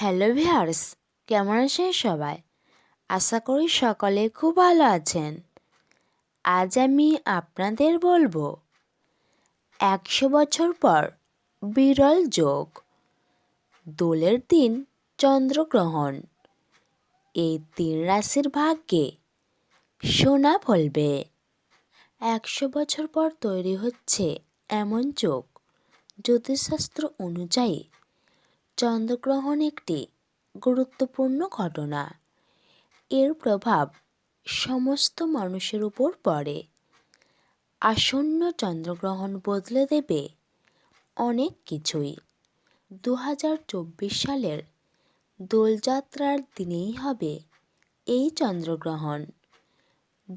Hello viewers কেমন আছেন সবাই? আশা করি সকলে খুব ভালো আছেন। আজ আমি আপনাদের বলব, একশো বছর পর বিরল যোগ, দোলের দিন চন্দ্রগ্রহণ। এই তিন রাশির ভাগ্যে সোনা ফলবে একশো বছর পর তৈরি হচ্ছে এমন যোগ, জ্যোতিষশাস্ত্র অনুযায়ী চন্দ্রগ্রহণ একটি গুরুত্বপূর্ণ ঘটনা। এর প্রভাব সমস্ত মানুষের উপর পড়ে। আসন্ন চন্দ্রগ্রহণ বদলে দেবে অনেক কিছুই। দু হাজার চব্বিশ সালের দোলযাত্রার দিনেই হবে এই চন্দ্রগ্রহণ।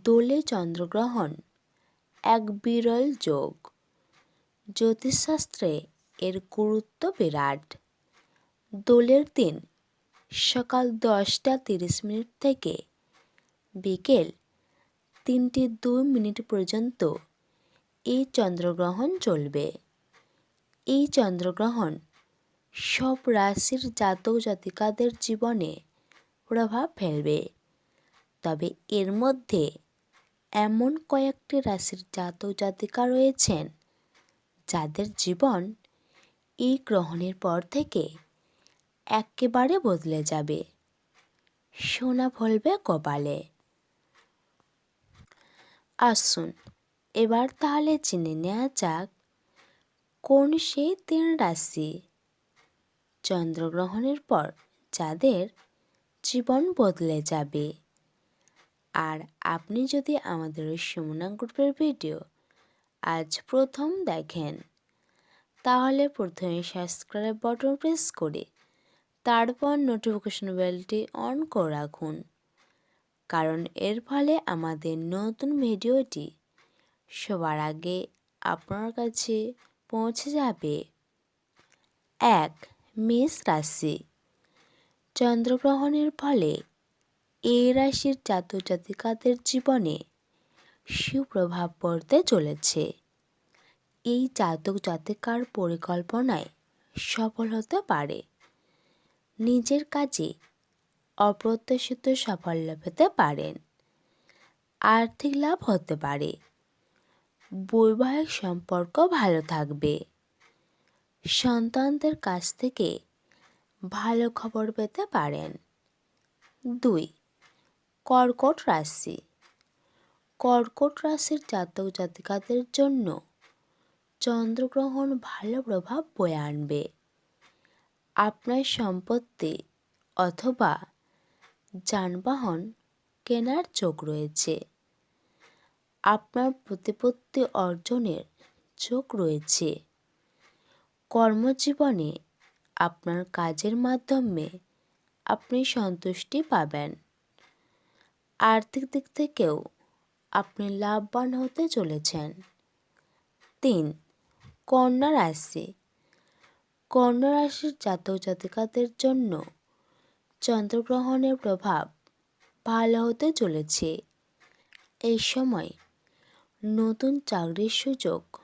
দোলে চন্দ্রগ্রহণ এক বিরল যোগ। জ্যোতিষশাস্ত্রে এর গুরুত্ব বিরাট। দোলের দিন, সকাল দশটা তিরিশ মিনিট থেকে বিকেল তিনটে দুই মিনিট পর্যন্ত এই চন্দ্রগ্রহণ চলবে। এই চন্দ্রগ্রহণ সব রাশির জাতক জাতিকাদের জীবনে প্রভাব ফেলবে। তবে এর মধ্যে এমন কয়েকটি রাশির জাতক জাতিকা রয়েছেন, যাদের জীবন এই গ্রহণের পর থেকে একেবারে বদলে যাবে। সোনা ফলবে কপালে। আসুন, এবার তাহলে চিনে নেওয়া যাক, কোন সেই তিন রাশি চন্দ্রগ্রহণের পর যাদের জীবন বদলে যাবে। আর আপনি যদি আমাদের ওই সুমনা গ্রুপের ভিডিও আজ প্রথম দেখেন, তাহলে প্রথমে সাবস্ক্রাইব বটন প্রেস করে তারপর নোটিফিকেশন বেলটি অন করে রাখুন। কারণ এর ফলে আমাদের নতুন ভিডিওটি সবার আগে আপনার কাছে পৌঁছে যাবে। এক, মেষ রাশি। চন্দ্রগ্রহণের ফলে এই রাশির জাতজাতিকাদের জীবনে সুপ্রভাব পড়তে চলেছে। এই জাতক জাতিকার পরিকল্পনায় সফল হতে পারে। নিজের কাজে অপ্রত্যাশিত সাফল্য পেতে পারেন। আর্থিক লাভ হতে পারে। বৈবাহিক সম্পর্ক ভালো থাকবে। সন্তানদের কাছ থেকে ভালো খবর পেতে পারেন। দুই, কর্কট রাশি। কর্কট রাশির জাতক জাতিকাদের জন্য চন্দ্রগ্রহণ ভালো প্রভাব বয়ে আনবে। আপনার সম্পত্তি অথবা যানবাহন কেনার চোখ রয়েছে। আপনার প্রতিপত্তি অর্জনের চোখ রয়েছে। কর্মজীবনে আপনার কাজের মাধ্যমে আপনি সন্তুষ্টি পাবেন। আর্থিক দিক থেকেও আপনি লাভবান হতে চলেছেন। তিন, কন্যা রাশি কন্যা রাশির জাতক জাতিকাদের জন্য চন্দ্রগ্রহণের প্রভাব ভালো হতে চলেছে। এই সময় নতুন চাকরির সুযোগ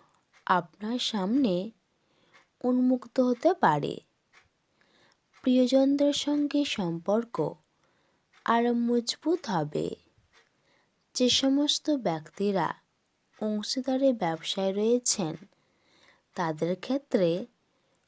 আপনার সামনে উন্মুক্ত হতে পারে। প্রিয়জনদের সঙ্গে সম্পর্ক আরও মজবুত হবে। যে সমস্ত ব্যক্তিরা অংশীদারি ব্যবসায় রয়েছেন, তাদের ক্ষেত্রে